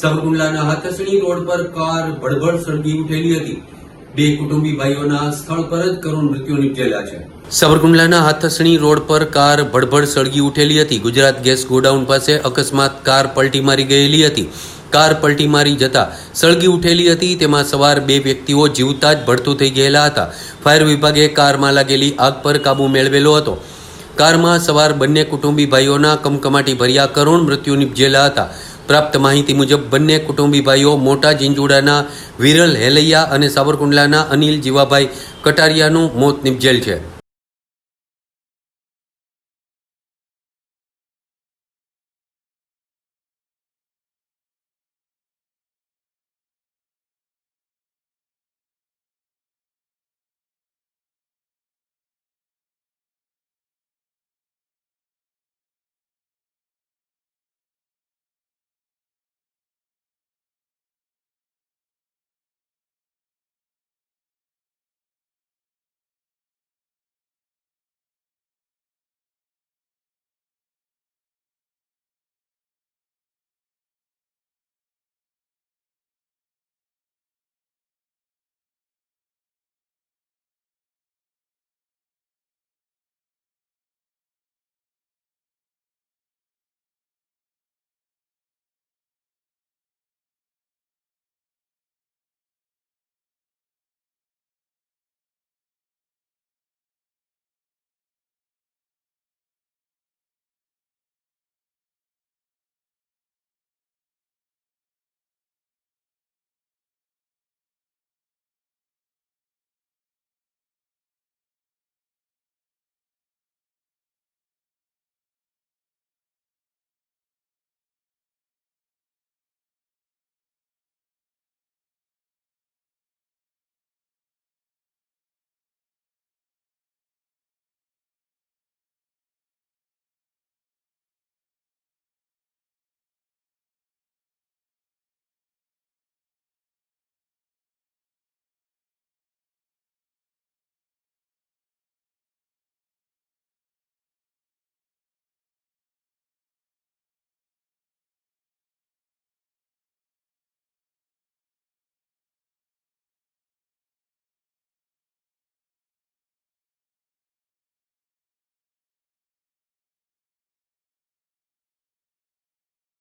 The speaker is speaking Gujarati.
સાવરકુંડલાના હાથસણી રોડ પર કાર ભડભડ સળગી ઉઠેલી હતી. બે કુટુંબી ભાઈઓના સ્થળ પર જ કરુણ મૃત્યુ નીપજેલા છે. સાવરકુંડલાના હાથસણી રોડ પર કાર ભડભડ સળગી ઉઠેલી હતી. ગુજરાત ગેસ ગોડાઉન પાસે અકસ્માત કાર પલટી મારી ગયેલી હતી. કાર પલટી મારી જતા સળગી ઉઠેલી હતી. તેમાં સવાર બે વ્યક્તિઓ જીવતા જ ભડતું થઈ ગયેલા હતા. ફાયર વિભાગે કારમાં લાગેલી આગ પર કાબુ મેળવેલો હતો. કારમાં સવાર બંને કુટુંબી ભાઈઓના કમકમાટી ભર્યા કરુણ મૃત્યુ નીપજેલા હતા. પ્રાપ્ત માહિતી મુજબ, બંને કુટુંબી ભાઈઓ મોટા જીંજુડાના વિરલ હેલૈયા અને સાવરકુંડલાના અનિલ જીવાભાઈ કટારિયાનું મોત નિપજેલ છે.